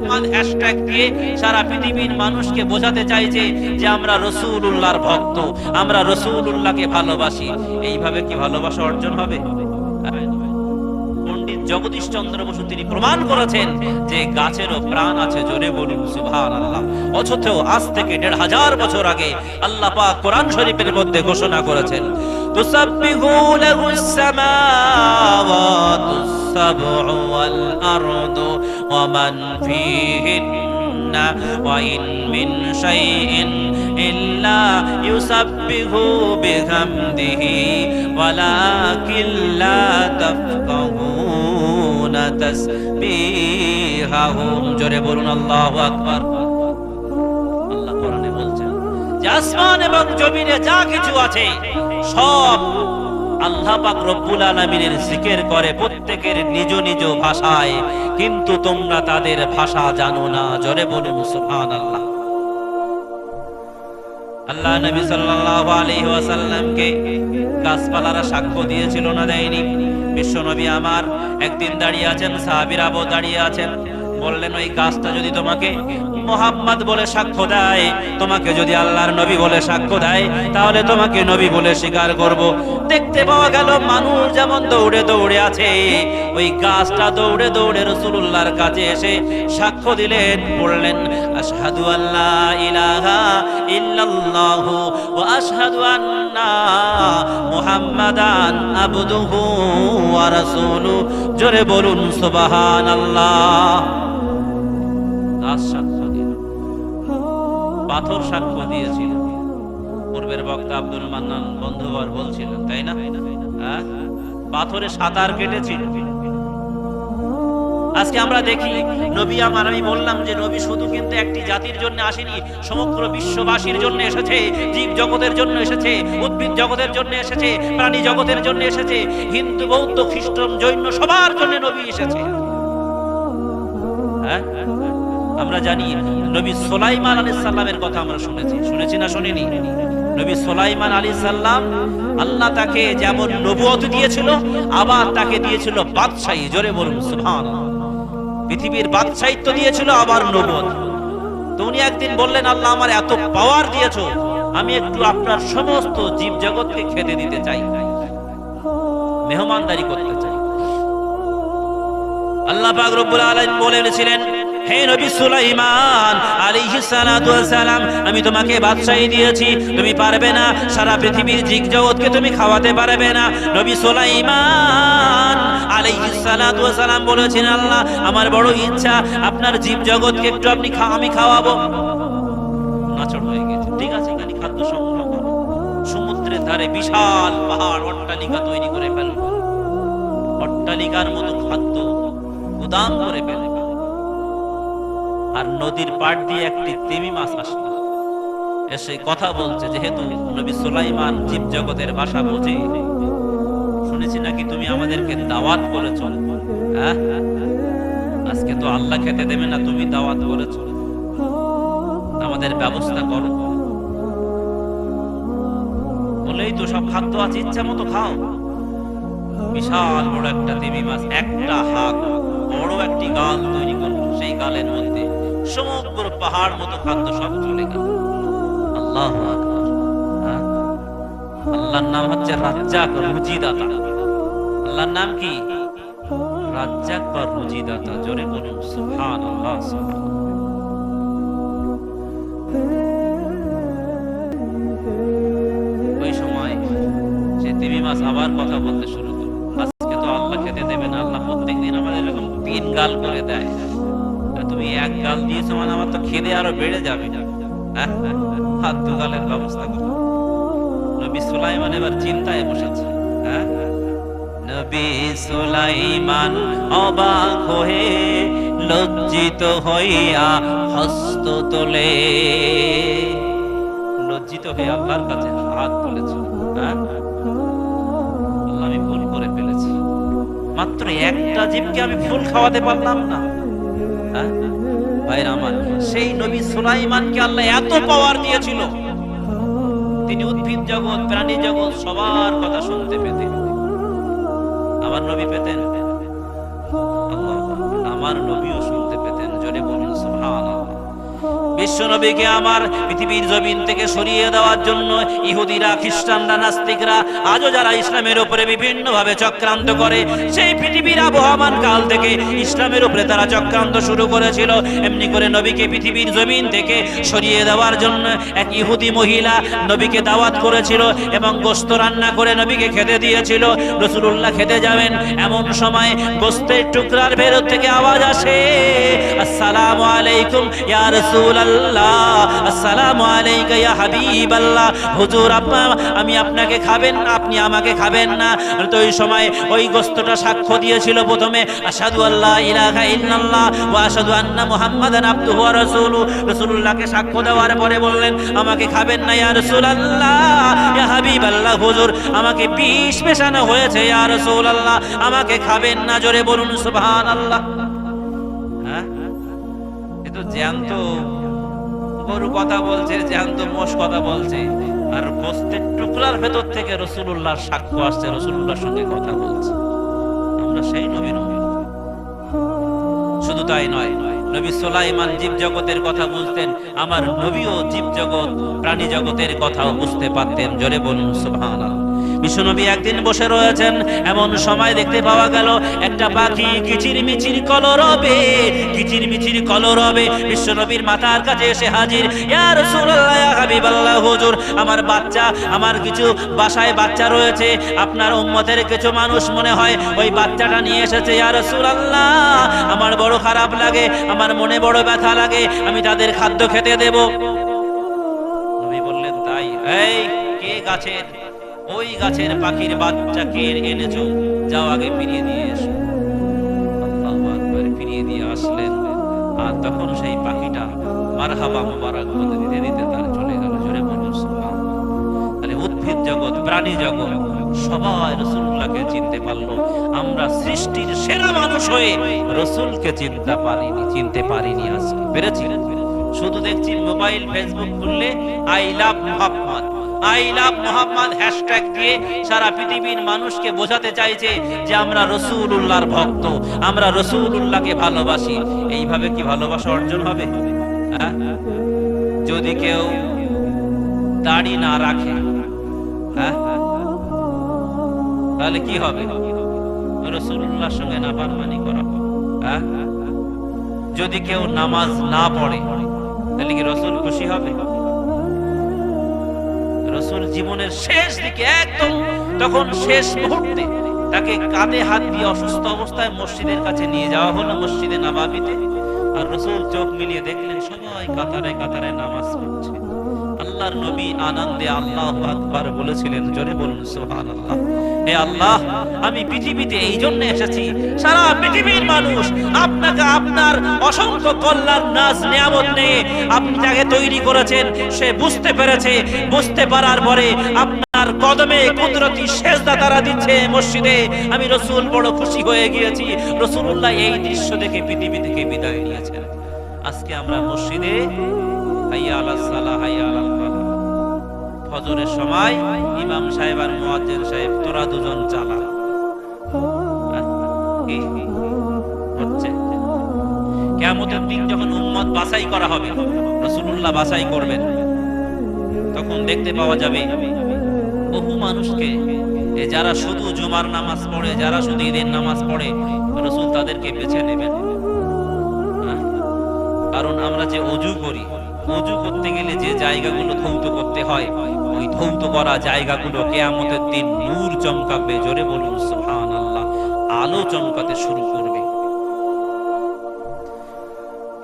Mohammad hashtag দিয়ে সারা পৃথিবীর মানুষকে বোঝাতে চাইছে যে আমরা রসুল্লাহর ভক্ত, আমরা রসুল্লাহকে ভালোবাসি। এইভাবে কি ভালোবাসা অর্জন হবে? জগদীশ চন্দ্র বসু তিনি প্রমাণ করেছেন যে গাছেরও প্রাণ আছে জোরে বলুন সুভান আল্লাহ অথচ আজ থেকে দেড় হাজার বছর আগে আল্লাহ পাক কোরআন শরীফের মধ্যে ঘোষণা করেছেন, তুসাব্বিহু লাহুস সামাওয়াতু সাবউ ওয়াল আরদু ওয়া মান ফীহিন وإن من شيء إلا يسبح بحمده ولكن لا تفقهون تسبيحهم জোরে বলুন আল্লাহু আকবার আল্লাহ কোরআনে বলছেন যে আসমান এবং জমিনে যা কিছু আছে সব আল্লাহ পাক রব্বুল আলামিনের জিকির করে প্রত্যেকের নিজ নিজ ভাষায়। কিন্তু তোমরা তাদের ভাষা জানো না। জোরে বলুন, সুবহানাল্লাহ। আল্লাহ নবী সাল্লাল্লাহু আলাইহি ওয়াসাল্লামকে গাছপালারা সাক্ষ্য দিয়েছিল না দেয়নি। বিশ্ব নবী আমার একদিন দাঁড়িয়ে আছেন সাহাবীরাও দাঁড়িয়ে আছেন। বললেন, ওই গাছটা যদি তোমাকে মোহাম্মদ বলে সাক্ষ্য দেয়, তোমাকে যদি আল্লাহর নবী বলে সাক্ষ্য দেয়, তাহলে তোমাকে নবী বলে স্বীকার করব। দেখতে পাওয়া গেল, মানুষ যেমন দৌড়ে দৌড়ে আছে, ওই গাছটা দৌড়ে দৌড়ে রসুল্লাহর কাছে এসে সাক্ষ্য দিলেন, বললেন, আশহাদু আল্লাহ ইলাহা ইল্লাল্লাহু ওয়া আশহাদু আন্না মুহাম্মাদান আবদুহু ওয়া রাসূলু। জোরে বলুন, সুবহানাল্লাহ। গাছ সাক্ষ্য দিল পাথর সাক্ষ্য দিয়েছিল পূর্বের বক্তা আব্দুল মান্নান বন্ধুবর বলছিলেন, তাই না? হ্যাঁ? পাথরে সাঁতার কেটেছিল। আজকে আমরা দেখি, নবী আমার, আমি বললাম যে নবী শুধু কিন্তু একটি জাতির জন্য আসেনি, সমগ্র বিশ্ববাসীর জন্য এসেছে, জীব জগতের জন্য এসেছে, উদ্ভিদ জগতের জন্য এসেছে, প্রাণী জগতের জন্য এসেছে, হিন্দু, বৌদ্ধ, খ্রিস্টান, জৈন সবার জন্য নবী এসেছে। হ্যাঁ? আমরা জানি নবী সোলাইমান আলী সাল্লামের কথা আমরা শুনেছি। শুনেছি না শুনিনি? নবী সোলাইমান আলী সাল্লাম আল্লাহ তাকে যেমন নবুয়ত দিয়েছিল, আবার তাকে দিয়েছিল বাদশাহী। জোরে বলুন সুবহান পৃথিবীর বাদশাহিত্ব দিয়েছিল, আবার নবুয়ত। তো উনি একদিন বললেন, আল্লাহ আমার এত পাওয়ার দিয়েছ, আমি একটু আপনার সমস্ত জীব জগৎকে খেতে দিতে চাই। মেহমানদারি করতে চাই। আল্লাহ পাক রব্বুল আলামিন বলেছিলেন হে নবী সুলাইমান আলাইহিস সালাতু সালাম আমি তোমাকে বাদশাহী দিয়েছি। তুমি পারবে না, সারা পৃথিবীর জিগ জগৎকে তুমি খাওয়াতে পারবে না। নবী সুলাইমান আলাইহিস সালাতু সালাম বলেছেন, আল্লাহ, আমার বড় ইচ্ছা, আপনার জীব জগৎকে একটু আপনি আমি খাওয়াবো। নাচড় হয়ে গেছে। ঠিক আছে এখানে খাদ্য সংগ্রহ করো। সমুদ্রের ধারে বিশাল পাহাড়, অট্টালিকা তৈরি করে ফেলো। অট্টালিকার মতো খাদ্য গুদাম করে ফেলে। আর নদীর পাড় দিয়ে একটি তিমি মাছ আসলো। এসে কথা বলছে, যেহেতু নবী সুলাইমান জীব জগতের ভাষা বোঝে শুনেছি নাকি তুমি আমাদেরকে দাওয়াত করেছ? হ্যাঁ? আজকে তো আল্লাহ খেতে দেবে না, তুমি দাওয়াত করেছ। আমাদের ব্যবস্থা করো। বলেই তো সব খাদ্য আছে, ইচ্ছা মতো খাও। বিশাল বড় একটা দেবী মাছ, একটা হাত বড় একটি গাল তৈরি করল। সেই গালের মধ্যে সমগ্র পাহাড় মতো খাদ্য সব চলে গেল। আল্লাহ আল্লাহর নাম হচ্ছে রাজ্জাক রুজিদাতা। আল্লাহর নাম কি? রাজ্জাক বা রুজিদাতা, জোরে বলুন। ওই সময় সে তিমি আবার কথা বলতে শুরু করল। আজকে তো আল্লাহ খেতে দেবে না, আল্লাহ প্রত্যেকদিন আমাদের এরকম তিন গাল করে দেয়। তুমি এক গাল দিয়েছ মানে আমার তো খেদে আরও বেড়ে যাবে হ্যাঁ? হাত দু গালের ব্যবস্থা করো নবী সুলাইমান এবার চিন্তায় বসেছে হ্যাঁ? নবী সুলাইমান অবাক হয়ে লজ্জিত হইয়া হস্ত তোলে লজ্জিত হয়ে আল্লাহর কাছে হাত তুলেছে হ্যাঁ? আমি ভুল করে ফেলেছি মাত্র একটা জীবকে আমি ফুল খাওয়াতে পারলাম না হ্যাঁ? ভাইরা আমার, সেই নবী সুলাইমানকে আল্লাহ এত পাওয়ার দিয়েছিল। তিনি উদ্ভিদ জগৎ, প্রাণী জগৎ, সবার কথা শুনতে পেতেন। আমার নবী পেতেন। আমার নবীও শুনতে পেতেন, জোরে বলুন, সুবহানাল্লাহ। বিশ্বনবীকে আমার পৃথিবীর জমিন থেকে সরিয়ে দেওয়ার জন্য ইহুদিরা, খ্রিস্টানরা, নাস্তিকরা, আজও যারা ইসলামের উপরে বিভিন্ন ভাবে চক্রান্ত করে, সেই পৃথিবীর আবহমান কাল থেকে ইসলামের উপরে তারা চক্রান্ত শুরু করেছিল। এমনি করে নবীকে পৃথিবীর জমিন থেকে সরিয়ে দেওয়ার জন্য এক ইহুদি মহিলা নবীকে দাওয়াত করেছিল এবং গোস্ত রান্না করে নবীকে খেতে দিয়েছিল। রসুল্লাহ খেতে যাবেন, এমন সময় গোস্তের টুকরার ভেতর থেকে আওয়াজ আসে, আসসালামু আলাইকুম, ইয়া রাসূলুল্লাহ আসসালামু আলাইকা ইয়া হাবিবাল্লাহ। হুজুর আপা আমি আপনাকে খাবেন না, আপনি আমাকে খাবেন না। তো ওই সময় ওই গোস্তটা সাক্ষ্য দিয়েছিল প্রথমে, আশহাদু আল্লাহ ইলাহা ইল্লাল্লাহ ওয়া আশহাদু আন্না মুহাম্মাদান আবদুহু ওয়া রাসূলু রাসূলুল্লাহকে সাক্ষ্য দেওয়ার পরে বললেন, আমাকে খাবেন না ইয়া রাসূলুল্লাহ। ইয়া হাবিবাল্লাহ, হুজুর, আমাকে বিষ মেশানো হয়েছে, ইয়া রাসূলুল্লাহ। আমাকে খাবেন না, জোরে বলুন সুবহানাল্লাহ। হ্যাঁ? এ তো জ্যান্ত। গরু কথা বলছে, জ্যান্ত মোষ কথা বলছে। আর গোস্তের টুকরার ভেতর থেকে রসুল্লাহর সাক্ষ্য আসছে রসুল্লাহর সঙ্গে কথা বলছে। আমরা সেই উম্মত। শুধু তাই নয়, নবী সোলাইমান জীব জগতের কথা বুঝতেন, আমার নবীও জীব জগৎ প্রাণী জগতের কথাও বুঝতে পারতেন। জোরে বলুন, সুবহানাল্লাহ। বিশ্বনবী একদিন বসে রয়েছেন। এমন সময় দেখতে পাওয়া গেল, একটা পাখি কিচির মিচির কলরবে কিচির মিচির কলরবে। বিশ্বনবীর মাথার কাছে এসে হাজির, ইয়া রাসূলুল্লাহ হাবিবাল্লাহ, হুজুর, আমার বাচ্চা, আমার কিছু বাসায় বাচ্চা রয়েছে, আপনার উম্মতের কিছু মানুষ মনে হয় ওই বাচ্চাটা নিয়ে এসেছে, ইয়া রাসূলুল্লাহ, আমার বড় খারাপ লাগে, আমার মনে বড় ব্যথা লাগে, আমি তাদের খাদ্য খেতে দেব। নবী বললেন, তাই, এই, কে গাছের? ওই গাছের পাখির বাচ্চাকে এনেছো। যাও আগে ফিরিয়ে দিয়ে এসো। ফিরিয়ে দিয়ে আসলেন। আর তখন সেই পাখিটা মারহাবা মোবারক বলে দিতে দিতে তার চলে গেল। জোরে সুবহানাল্লাহ। তাহলে উদ্ভিদ জগৎ, প্রাণী জগৎ, সবাই রসুল্লাহকে চিনতে পারল। আমরা সৃষ্টির সেরা মানুষ হয়ে রসুলকে চিনতে পারিনি চিনতে পারিনি আজকে। পেরেছি? শুধু দেখছি মোবাইল, ফেসবুক খুললে I love Muhammad I love Muhammad hashtag দিয়ে সারা পৃথিবীর মানুষকে বোঝাতে চাইছে যে আমরা রসুল্লাহর ভক্ত, আমরা রসুল্লাহকে ভালোবাসি। এইভাবে কি ভালোবাসা অর্জন হবে? হ্যাঁ? যদি কেউ দাড়ি না রাখে হ্যাঁ? তাহলে কি হবে? রসুল্লাহর সঙ্গে না নাফরমানি করা। হ্যাঁ? যদি কেউ নামাজ না পড়ে, তাহলে কি রসুল খুশি হবে? রসুল জীবনের শেষ দিকে একদম তখন শেষ মুহূর্তে তাকে কাঁধে হাত দিয়ে অসুস্থ অবস্থায় মসজিদের কাছে নিয়ে যাওয়া হলো, মসজিদে নামাবিতে। আর রসুল চোখ মিলিয়ে দেখলেন সবাই কাতারে কাতারে নামাজ পড়ছে। আল্লাহর নবী আনন্দে আল্লাহ আকবার বলেছিলেন, জোরে বলুন, সুবহানাল্লাহ। হে আল্লাহ, আমি পৃথিবীতে এই জন্য এসেছি। সারা পৃথিবীর মানুষ আপনাকে আপনার অসংখ্য কল্যাণ, নাজ, নিয়ামত নিয়ে আপনি যাকে তৈরি করেছেন। সে বুঝতে পেরেছে, বুঝতে পারার পরে আপনার কদমে কুদরতি সেজদা তারা দিচ্ছে মসজিদে। আমি রসুল বড় খুশি হয়ে গিয়েছি। রসুল্লাহ এই দৃশ্য দেখে পৃথিবী থেকে বিদায় নিয়েছেন। আজকে আমরা মসজিদে হাইয়া আলাস সালাহ, হাইয়া আলাল ফালাহ। ফজরের সময় ইমাম সাহেব আর মুয়াজ্জিন সাহেব, তোরা দুজন চালা হচ্ছে কিয়ামতের দিন যখন উম্মত বাছাই করা হবে, রাসূলুল্লাহ বাছাই করবেন, তখন দেখতে পাওয়া যাবে বহু মানুষকে যারা শুধু জুমার নামাজ পড়ে, যারা শুধু ঈদের নামাজ পড়ে, রসুল তাদেরকে বেছে নেবেন? কারণ আমরা যে অজু করি অজু করতে গেলে যে জায়গাগুলো ধৌত করতে হয়, ওই ধৌত করা জায়গাগুলো কেয়ামতের দিন নূর চমকাবে। জোরে বলুন সুহান আল্লাহ আলো চমকাতে শুরু করবে।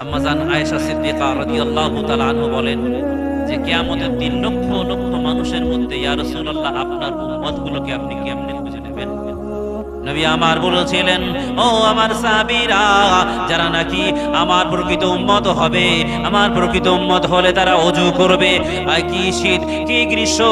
আম্মাজান আয়েশা সিদ্দিকা রাদিয়াল্লাহু তাআলা আনহু বলেন যে, কিয়ামতের দিন লক্ষ লক্ষ মানুষের মধ্যে, ইয়া রাসূলুল্লাহ, আপনার উম্মতগুলোকে আপনি কেমনে খুঁজে নেবেন? নবী আমার বলেছিলেন, ও আমার সাহাবীরা, যারা নাকি আমার প্রকৃত উম্মত হবে, আমার প্রকৃত উম্মত হলে তারা অজু করবে। কি শীত? কি গ্রীষ্ম?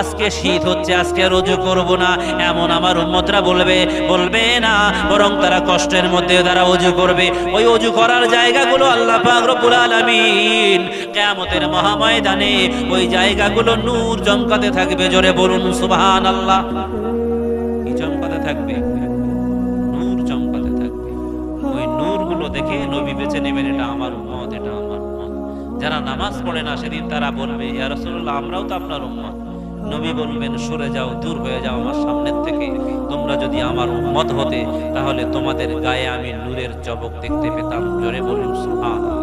আজকে শীত হচ্ছে, আজকে আর অজু করব না। এমন আমার উম্মতরা বলবে বলবে না, বরং তারা কষ্টের মধ্যে তারা অজু করবে। ওই অজু করার জায়গাগুলো আল্লাহ পাক রব্বুল আলামিন কিয়ামতের মহাময়দানে ওই জায়গাগুলো নূর চমকাতে থাকবে। জোরে বলুন, সুবহানাল্লাহ। কি দেখে নবী বেছে নেবেন, এটা আমার উম্মত, এটা আমার উম্মত। যারা নামাজ পড়ে না, সেদিন তারা বলবে, ইয়া রাসূলুল্লাহ, আমরাও তো আপনার উম্মত। নবী বলবেন, সরে যাও, দূর হয়ে যাও আমার সামনের থেকে। তোমরা যদি আমার উম্মত হতে, তাহলে তোমাদের গায়ে আমি নূরের চবক দেখতে পেতাম। জোরে বলুন, সুবহানাল্লাহ।